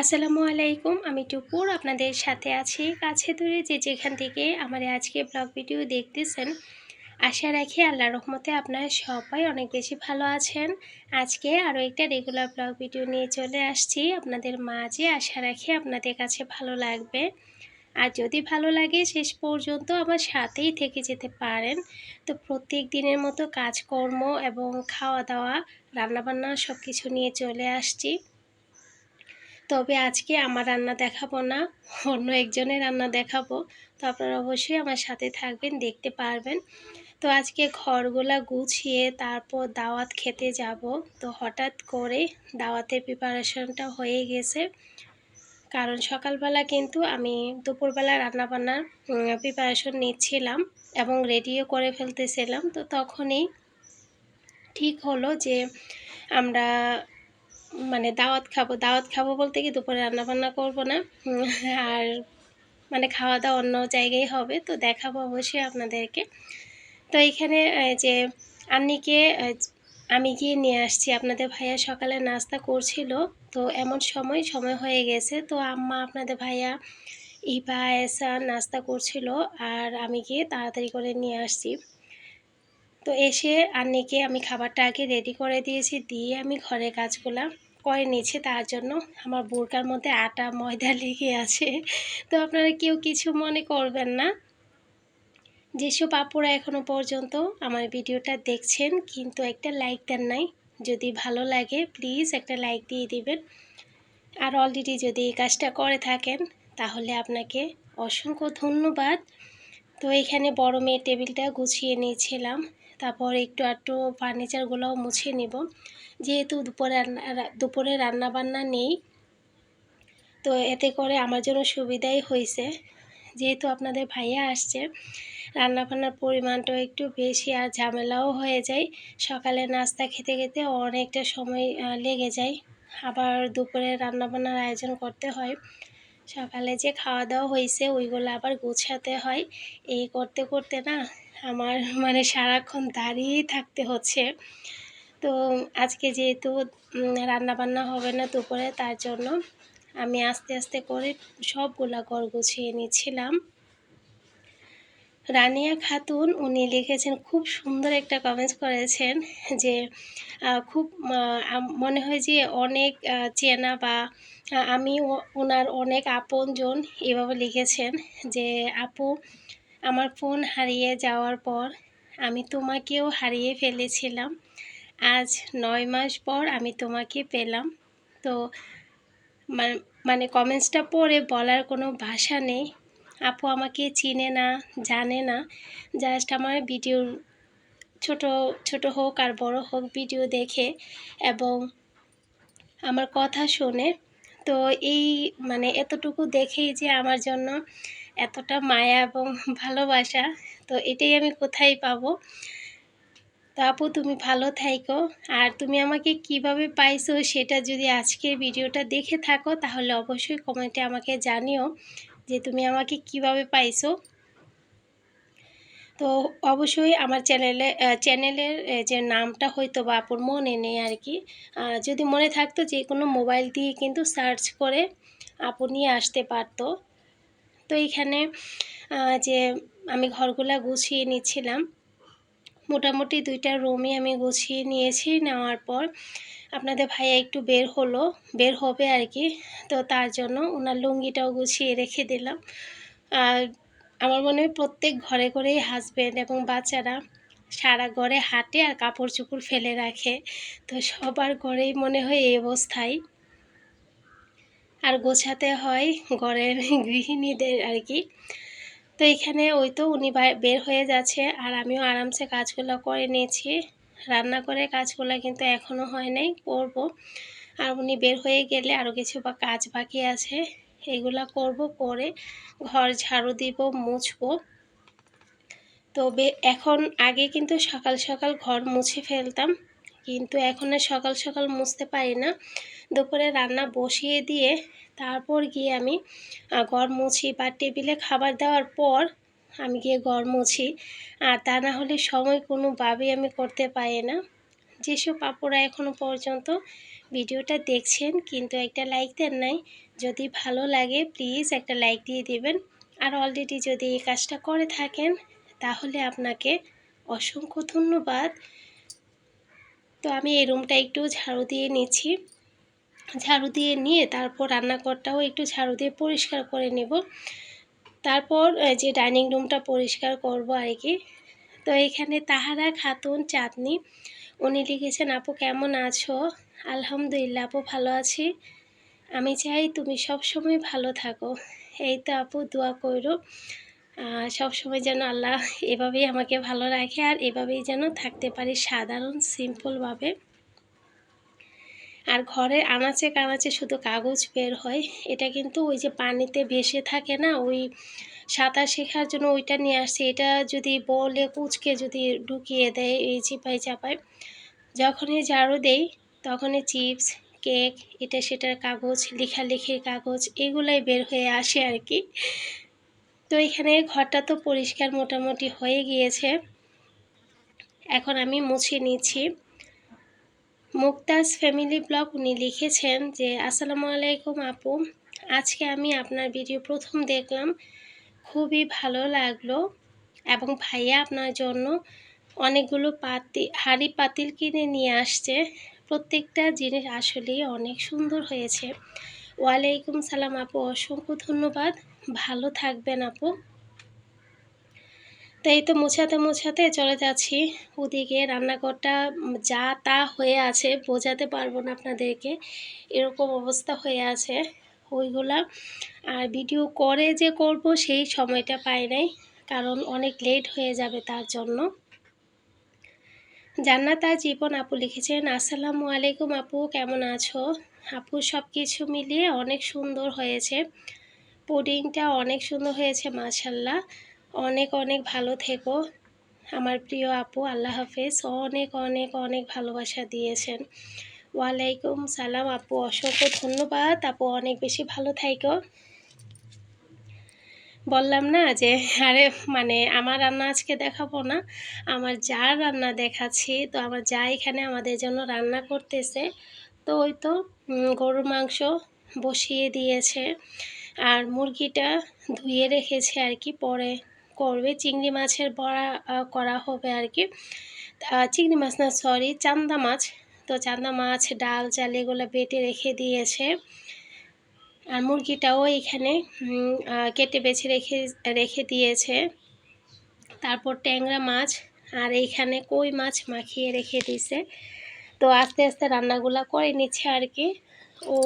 আসসালামু আলাইকুম, আমি টুপুর আপনাদের সাথে আছি কাছে দূরে যে যেখান থেকে আমার আজকে ব্লগ ভিডিও দেখতেছেন। আশা রাখি আল্লাহ রহমতে আপনারা সবাই অনেক বেশি ভালো আছেন। আজকে আরও একটা রেগুলার ব্লগ ভিডিও নিয়ে চলে আসছি আপনাদের মাঝে। আশা রাখি আপনাদের কাছে ভালো লাগবে। আর যদি ভালো লাগে শেষ পর্যন্ত আমার সাথেই থেকে যেতে পারেন। তো প্রত্যেক দিনের মতো কাজকর্ম এবং খাওয়া দাওয়া, রান্নাবান্না সব কিছু নিয়ে চলে আসছি। তবে আজকে আমার রান্না দেখাবো না, অন্য একজনের রান্না দেখাবো। তো আপনারা অবশ্যই আমার সাথে থাকবেন, দেখতে পারবেন। তো আজকে ঘরগুলা গুছিয়ে তারপর দাওয়াত খেতে যাব। তো হঠাৎ করে দাওয়াতের প্রিপারেশনটা হয়ে গেছে। কারণ সকালবেলা কিন্তু আমি দুপুরবেলা রান্নাবান্নার প্রিপারেশন নিচ্ছিলাম এবং রেডিও করে ফেলতেছিলাম। তো তখনই ঠিক হলো যে আমরা মানে দাওয়াত খাব দাওয়াত খাব বলতে কি দুপুরে রান্নাবান্না করব না। আর মানে খাওয়া দাওয়া অন্য জায়গায় হবে, তো দেখাবো অবশ্যই আপনাদেরকে। তো এখানে যে আন্নিকে আমি গিয়ে নিয়ে আসছি। আপনাদের ভাইয়া সকালে নাস্তা করছিল, তো এমন সময় সময় হয়ে গেছে। তো আম্মা, আপনাদের ভাইয়া, ইবা এসা নাস্তা করছিল, আর আমি গিয়ে তাড়াতাড়ি করে নিয়ে আসছি। তো এসে আন্নিকে আমি খাবারটা আগে রেডি করে দিয়েছি, দিয়ে আমি ঘরের কাজগুলা করে নিয়েছি। তার জন্য আমার বোরকার মধ্যে আটা, ময়দা লেগে আছে। তো আপনারা কেউ কিছু মনে করবেন না। যেসব আপুরা এখনও পর্যন্ত আমার ভিডিওটা দেখছেন, কিন্তু একটা লাইক দেন নাই। যদি ভালো লাগে প্লিজ একটা লাইক দিয়ে দিবেন। আর অলরেডি যদি এই কাজটা করে থাকেন, তাহলে আপনাকে অসংখ্য ধন্যবাদ। তো এখানে বড় মেয়ের টেবিলটা গুছিয়ে নিয়েছিলাম। তারপর একটু একটু ফার্নিচারগুলোও মুছিয়ে নিব। যেহেতু দুপুরে রান্না দুপুরে রান্নাবান্না নেই, তো এতে করে আমার জন্য সুবিধাই হয়েছে। যেহেতু আপনাদের ভাইয়া আসছে, রান্নাবান্নার পরিমাণটাও একটু বেশি আর ঝামেলাও হয়ে যায়। সকালে নাস্তা খেতে খেতে অনেকটা সময় লেগে যায়। আবার দুপুরে রান্নাবান্নার আয়োজন করতে হয়। সকালে যে খাওয়া দাওয়া হয়েছে, ওইগুলো আবার গুছাতে হয়। এই করতে করতে না আমার মানে সারাক্ষণ দাঁড়িয়েই থাকতে হচ্ছে। তো আজকে যেহেতু রান্নাবান্না হবে না দুপুরে, তার জন্য আমি আস্তে আস্তে করে সবগুলা ঘর গুছিয়ে নিচ্ছিলাম। রানিয়া খাতুন, উনি লিখেছেন, খুব সুন্দর একটা কমেন্টস করেছেন যে খুব মনে হয় যে অনেক চেনা বা আমি ওনার অনেক আপনজন এভাবে লিখেছেন যে, আপু আমার ফোন হারিয়ে যাওয়ার পর আমি তোমাকেও হারিয়ে ফেলেছিলাম। আজ নয় মাস পর আমি তোমাকে পেলাম। তো মানে কমেন্টসটা পড়ে বলার কোনো ভাষা নেই। আপু আমাকে চিনে না, জানে না। জাস্ট আমার ভিডিও ছোট ছোট হোক আর বড় হোক ভিডিও দেখে এবং আমার কথা শুনে। তো এই মানে এতটুকু দেখেই যে আমার জন্য এতটা মায়া এবং ভালোবাসা, তো এটাই আমি কোথায় পাবো? তো আপু, তুমি ভালো থাইকো আর তুমি আমাকে কীভাবে পাইছো সেটা যদি আজকের ভিডিওটা দেখে থাকো, তাহলে অবশ্যই কমেন্টে আমাকে জানিও যে তুমি আমাকে কীভাবে পাইছো। তো অবশ্যই আমার চ্যানেলে চ্যানেলের যে নামটা হয়তো বা আপুর মনে নেই আর কি যদি মনে থাকতো যে কোনো মোবাইল দিয়ে কিন্তু সার্চ করে আপু নিয়ে আসতে পারতো। তো এইখানে যে আমি ঘরগুলা গুছিয়ে নিচ্ছিলাম, মোটামুটি দুইটা রুমই আমি গুছিয়ে নিয়েছি নেওয়ার পর, আপনাদের ভাইয়া একটু বের হলো, বের হবে আর কি তো তার জন্য ওনার লুঙ্গিটাও গুছিয়ে রেখে দিলাম। আর আমার মনে হয় প্রত্যেক ঘরে ঘরেই হাজব্যান্ড এবং বাচ্চারা সারা ঘরে হাঁটে আর কাপড় চুপড় ফেলে রাখে, তো সবার ঘরেই মনে হয় এই অবস্থায়। আর গোছাতে হয় ঘরের গৃহিণীদের আর কি। তো এখানে ওই তো উনি বের হয়ে যাচ্ছে আর আমিও আরামসে কাজগুলো করে নিয়েছি। রান্না করে কাজগুলো কিন্তু এখনও হয় নাই, করব। আর উনি বের হয়ে গেলে আরও কিছু বা, কাজ বাকি আছে। এগুলা করব, করে ঘর ঝাড়ু দিব, মুছবো। তো এখন আগে কিন্তু সকাল সকাল ঘর মুছে ফেলতাম। কিন্তু এখন আর সকাল সকাল মুছতে পারি না। দুপুরে রান্না বসিয়ে দিয়ে তারপর গিয়ে আমি ঘর মুছি বা টেবিলে খাবার দেওয়ার পর আমি গিয়ে ঘর মুছি। আর তা না হলে সময় কোনোভাবেই আমি করতে পারি না। যেসব পাপড়া এখনও পর্যন্ত ভিডিওটা দেখছেন কিন্তু একটা লাইক দেন নাই, যদি ভালো লাগে প্লিজ একটা লাইক দিয়ে দেবেন। আর অলরেডি যদি এই কাজটা করে থাকেন তাহলে আপনাকে অসংখ্য ধন্যবাদ। তো আমি এই রুমটা একটু ঝাড়ু দিয়ে নিচ্ছি। ঝাড়ু দিয়ে নিয়ে তারপর রান্নাঘরটাও একটু ঝাড়ু দিয়ে পরিষ্কার করে নেব। তারপর যে ডাইনিং রুমটা পরিষ্কার করব আর কি। তো এখানে তাহারা খাতুন চাঁদনি, উনি লিখেছেন, আপু কেমন আছো? আলহামদুলিল্লাহ, আপু ভালো আছি। আমি চাই তুমি সব সময় ভালো থাকো। এই তো আপু, দোয়া করো সবসময় যেন আল্লাহ এভাবেই আমাকে ভালো রাখে আর এভাবেই যেন থাকতে পারি সাধারণ সিম্পলভাবে আর ঘরের আনাচে কানাচে শুধু কাগজ বের হয়, এটা কিন্তু ওই যে পানিতে ভেসে থাকে না, ওই সাঁতার শেখার জন্য ওইটা নিয়ে আসছে। এটা যদি বলে কুচকে যদি ঢুকিয়ে দেয় এই চিপাই চাপায়, যখনই ঝাড়ু দেই, তখনই চিপস, কেক, এটা সেটার কাগজ লেখালেখির কাগজ, এগুলাই বের হয়ে আসে আর কি। তো এখানে ঘরটা তো পরিষ্কার মোটামুটি হয়ে গিয়েছে। এখন আমি মুছে নিচ্ছি। মুক্তাজ ফ্যামিলি ব্লগ উনি লিখেছেন যে, আসসালামু আলাইকুম আপু। আজকে আমি আপনার ভিডিও প্রথম দেখলাম। খুবই ভালো লাগল এবং ভাইয়া আপনার জন্য অনেকগুলো পাতি, হাড়ি পাতিল কিনে নিয়ে আসছে। প্রত্যেকটা জিনিস আসলেই অনেক সুন্দর হয়েছে। ওয়ালাইকুম সালাম আপু, অসংখ্য ধন্যবাদ। ভালো থাকবেন আপু। তাই তো মোছাতে মোছাতে চলে যাচ্ছি ওদিকে রান্নাঘরটা যা তা হয়ে আছে, বোঝাতে পারব না আপনাদেরকে। এরকম অবস্থা হয়ে আছে ওইগুলা। আর ভিডিও করে যে করব সেই সময়টা পাই নাই, কারণ অনেক লেট হয়ে যাবে তার জন্য। জান্নাতা জীবন আপু লিখেছেন, আসসালামু আলাইকুম আপু, কেমন আছো? আপু সব কিছু মিলিয়ে অনেক সুন্দর হয়েছে। পুডিংটা অনেক সুন্দর হয়েছে মাশাল্লাহ অনেক অনেক ভালো থেকো। আমার প্রিয় আপু, আল্লাহ হাফেজ, অনেক অনেক অনেক ভালোবাসা দিয়েছেন। ওয়ালাইকুম সালাম আপু, অসংখ্য ধন্যবাদ। আপু, অনেক বেশি ভালো থাইকো। বললাম না যে, আরে মানে আমার রান্না আজকে দেখাবো না। আমার যার রান্না দেখাচ্ছি, তো আমার যা এখানে আমাদের জন্য রান্না করতেছে, তো ওই তো গরুর মাংস বসিয়ে দিয়েছে। আর মুরগিটা ধুয়ে রেখেছে আর কি, পরে করবে। চিংড়ি মাছের বড়া করা হবে আর কি। চিংড়ি মাছ না সরি চান্দা মাছ। তো চান্দা মাছ, ডাল, চাল এগুলো বেটে রেখে দিয়েছে। আর মুরগিটাও এখানে কেটে বেছে রেখে রেখে দিয়েছে। তারপর ট্যাংরা মাছ আর এইখানে কই মাছ মাখিয়ে রেখে দিছে তো আস্তে আস্তে রান্নাগুলো করে নিচ্ছে আর কি। ও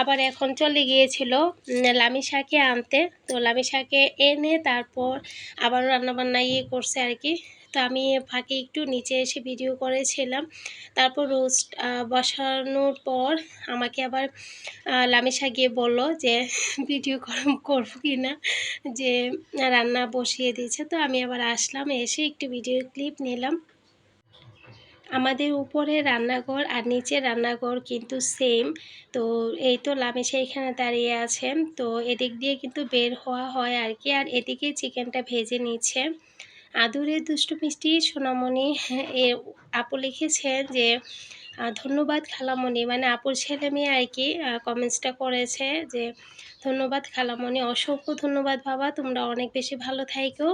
আবার এখন চলে গিয়েছিল লামি শাকে আনতে। তো লামি শাকে এনে তারপর আবার রান্নাবান্না ইয়ে করছে আর কি। তো আমি ফাঁকে একটু নিচে এসে ভিডিও করেছিলাম। তারপর রোস্ট বসানোর পর আমাকে আবার লামিশা গিয়ে বলল যে, ভিডিও করব কি না? যে, রান্না বসিয়ে দিয়েছে। তো আমি আবার আসলাম, এসে একটু ভিডিও ক্লিপ নিলাম। আমাদের উপরে রান্নাঘর আর নিচে রান্নাঘর কিন্তু সেম তো এই তো লামিশা এখানে দাঁড়িয়ে আছেন তো এদিক দিয়ে কিন্তু বের হওয়া হয় আর কি। আর এদিকে চিকেনটা ভেজে নিচ্ছে। আদুরে দুষ্টু মিষ্টি সোনামণি, এ আপু লিখেছেন যে ধন্যবাদ খালামণি। মানে আপুর ছেলে মেয়ে আর কি কমেন্টসটা করেছে যে, ধন্যবাদ খালামণি। অসংখ্য ধন্যবাদ বাবা, তোমরা অনেক বেশি ভালো থাইকো।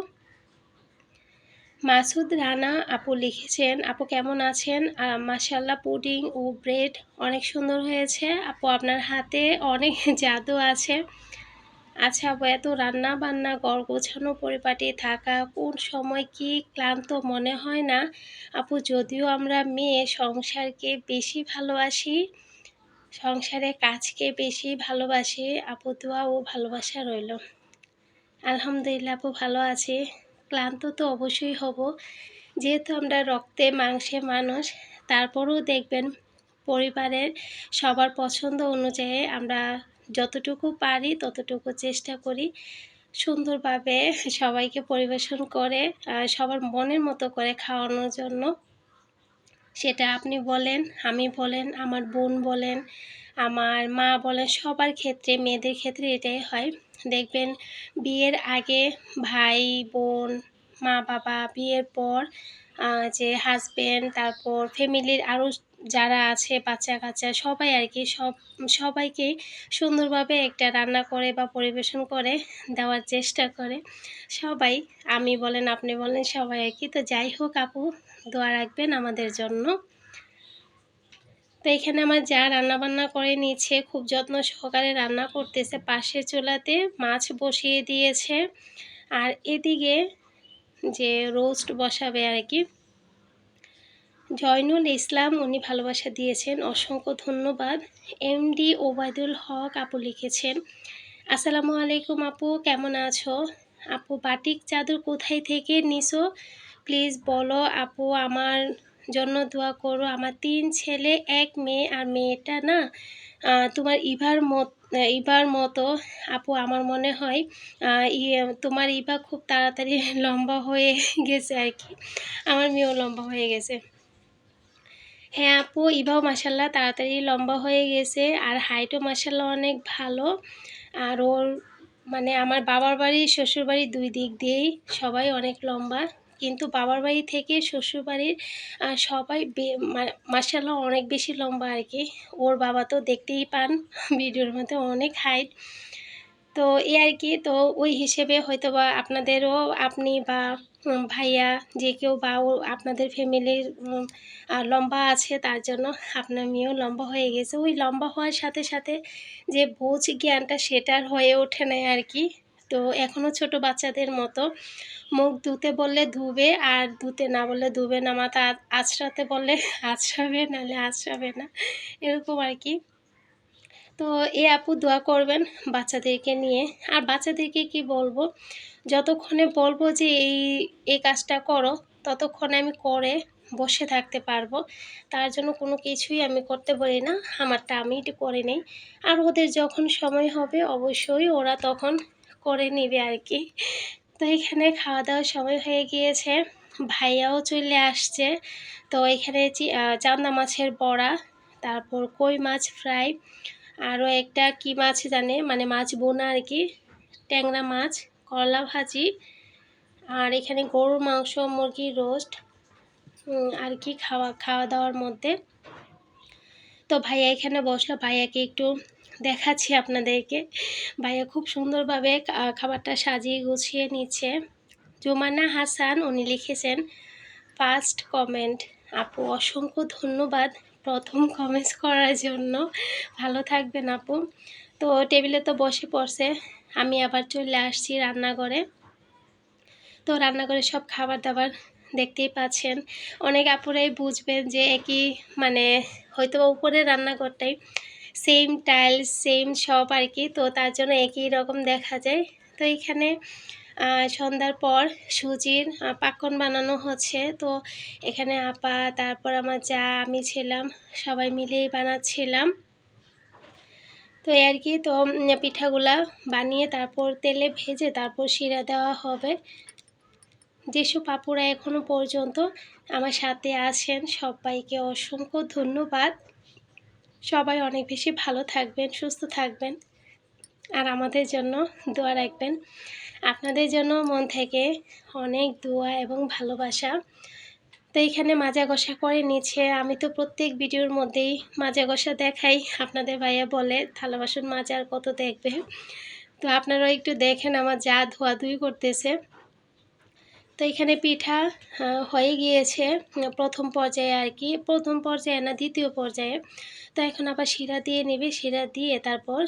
মাসুদ রানা আপু লিখেছেন, আপু কেমন আছেন? মাসাল্লাহ পুডিং ও ব্রেড অনেক সুন্দর হয়েছে। আপু আপনার হাতে অনেক জাদু আছে। আচ্ছা আপু, এত রান্না বান্না গড় গোছানো, পরিপাটি থাকা, কোন সময় কি ক্লান্ত মনে হয় না? আপু, যদিও আমরা মেয়ে, সংসারকে বেশি ভালোবাসি সংসারে কাজকে বেশি ভালোবাসি, আপু দোয়া ও ভালোবাসা রইল। আলহামদুলিল্লাহ আপু ভালো আছি। ক্লান্ত তো অবশ্যই হব। যেহেতু আমরা রক্তে মাংসে মানুষ, তারপরেও দেখবেন পরিবারের সবার পছন্দ অনুযায়ী আমরা যতটুকু পারি ততটুকু চেষ্টা করি সুন্দরভাবে সবাইকে পরিবেশন করে সবার মনের মতো করে খাওয়ানোর জন্য। সেটা আপনি বলেন, আমি বলেন, আমার বোন বলেন, আমার মা বলেন, সবার ক্ষেত্রে, মেয়েদের ক্ষেত্রে এটাই হয়। দেখবেন বিয়ের আগে ভাই, বোন, মা, বাবা বিয়ের পর যে হাজব্যান্ড তারপর ফ্যামিলির আরও যারা আছে, বাচ্চা কাচ্চা সবাই আর কি, সব, সবাইকে সুন্দরভাবে একটা রান্না করে বা পরিবেশন করে দেওয়ার চেষ্টা করে। সবাই, আমি বলেন, আপনি বলেন, সবাই আর কি। তো যাই হোক আপু, দোয়া রাখবেন আমাদের জন্য। তো এখানে আমার যা রান্না বান্না করে নিচ্ছে খুব যত্ন সহকারে রান্না করতেছে। পাশের চোলাতে মাছ বসিয়ে দিয়েছে। আর এদিকে যে রোস্ট বসাবে আর কি, জয়নুল ইসলাম উনি ভালোবাসা দিয়েছেন। অসংখ্য ধন্যবাদ। এমডি ওবায়দুল হক আপু লিখেছেন, আসসালামু আলাইকুম আপু, কেমন আছো? আপু বাটিক চাদর কোথায় থেকে নিছো? প্লিজ বলো আপু, আমার জন্য দোয়া করো। আমার তিন ছেলে, এক মেয়ে আর মেয়েটা না তোমার ইভার মত ইবার মতো, আপু আমার মনে হয় তোমার ইবা খুব তাড়াতাড়ি লম্বা হয়ে গেছে আর কি। আমার মেয়েও লম্বা হয়ে গেছে। হ্যাঁ আপু, ইভাও মাসাল্লাহ তাড়াতাড়ি লম্বা হয়ে গেছে আর হাইটও মাসাল্লাহ অনেক ভালো। আর ওর মানে আমার বাবার বাড়ি শ্বশুর বাড়ি দুই দিক দিয়েই সবাই অনেক লম্বা। কিন্তু বাবার বাড়ি থেকে শ্বশুরবাড়ির সবাই মার্শাল্লাহ অনেক বেশি লম্বা আর কি। ওর বাবা তো দেখতেই পান ভিডিওর মধ্যে অনেক হাইট তো এই আর কি, তো ওই হিসেবে হয়তো বা আপনাদেরও আপনি বা ভাইয়া যে কেউ বা আপনাদের ফ্যামিলির লম্বা আছে তার জন্য আপনার মেয়েও লম্বা হয়ে গেছে। ওই লম্বা হওয়ার সাথে সাথে যে বোঝ জ্ঞানটা সেটার হয়ে ওঠে না আর কি। তো এখনও ছোট বাচ্চাদের মতো। মুখ ধুতে বললে ধুবে আর ধুতে না বললে ধুবে না, মাথা আছড়াতে বললে আছড়াবে, নাহলে আছড়াবে না, এরকম আর কি। তো এ আপু দোয়া করবেন বাচ্চাদেরকে নিয়ে। আর বাচ্চাদেরকে কি বলব? যতক্ষণে বলব যে এই এই কাজটা করো, ততক্ষণে আমি করে বসে থাকতে পারব। তার জন্য কোনো কিছুই আমি করতে বলি না, আমারটা আমি করে নেই। আর ওদের যখন সময় হবে অবশ্যই ওরা তখন করে নিবে আর কি। তো এখানে খাওয়া দাওয়ার সময় হয়ে গিয়েছে। ভাইয়াও চলে আসছে। তো এখানে চান্দা মাছের বড়া, তারপর কই মাছ ফ্রাই, আরও একটা কি মাছ জানে? মানে মাছ বোনা আর কি, ট্যাংরা মাছ, করলা ভাজি, আর এখানে গরুর মাংস মুরগির রোস্ট আর কি খাওয়া খাওয়া দাওয়ার মধ্যে। তো ভাইয়া এখানে বসল। ভাইয়াকে একটু দেখাচ্ছি আপনাদেরকে। ভাইয়া খুব সুন্দরভাবে খাবারটা সাজিয়ে গুছিয়ে নিচ্ছে। জুমানা হাসান, উনি লিখেছেন ফার্স্ট কমেন্ট আপু, অসংখ্য ধন্যবাদ প্রথম কমেন্টস করার জন্য। ভালো থাকবেন আপু। তো টেবিলে তো বসে পড়ছে। আমি আবার চলে আসছি রান্নাঘরে। তো রান্নাঘরে সব খাবার দাবার দেখতেই পাচ্ছেন। অনেক আপুরাই বুঝবেন যে একই মানে হয়তো উপরের রান্নাঘরটাই সেম টাইলস সেম সব আর কি। তো তার জন্য একই রকম দেখা যায়। তো এখানে সন্ধ্যার পর সুজির পাকন বানানো হচ্ছে। তো এখানে আপা, তারপর আমার যা, আমি ছিলাম, সবাই মিলেই বানাচ্ছিলাম। তো আর কি, তো পিঠাগুলা বানিয়ে তারপর তেলে ভেজে তারপর শিরা দেওয়া হবে। যেসব পাপুরা এখনও পর্যন্ত আমার সাথে আছেন। সবাইকে অসংখ্য ধন্যবাদ। সবাই অনেক বেশি ভালো থাকবেন, সুস্থ থাকবেন। আর আমাদের জন্য দোয়া রাখবেন। আপনাদের জন্য মন থেকে অনেক দোয়া এবং ভালোবাসা। তো এইখানে মাজা ঘষা করে নিচ্ছে। আমি তো প্রত্যেক ভিডিওর মধ্যেই মাজা ঘষা দেখাই। আপনাদের ভাইয়া বলে থালা বাসন মাজার কত দেখবে? তো আপনারাও একটু দেখেন আমার যা ধোয়াধুয়ি করতেছে। তো এখানে পিঠা হয়ে গিয়েছে প্রথম পর্যায়ে আর কি। প্রথম পর্যায়ে না, দ্বিতীয় পর্যায়ে। তো এখন আবার শিরা দিয়ে নেবে, শিরা দিয়ে তারপর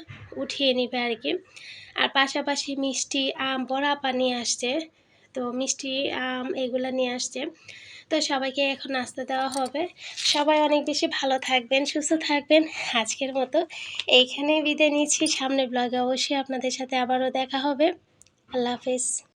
উঠিয়ে নেবে আর কি। আর পাশাপাশি মিষ্টি আম, বড়া নিয়ে আসছে। তো মিষ্টি আম এগুলো নিয়ে আসছে। তো সবাইকে এখন নাস্তা দেওয়া হবে। সবাই অনেক বেশি ভালো থাকবেন, সুস্থ থাকবেন। আজকের মতো এইখানে বিদায় নিচ্ছি। সামনে ব্লগে অবশ্যই আপনাদের সাথে আবারও দেখা হবে। আল্লাহ হাফেজ।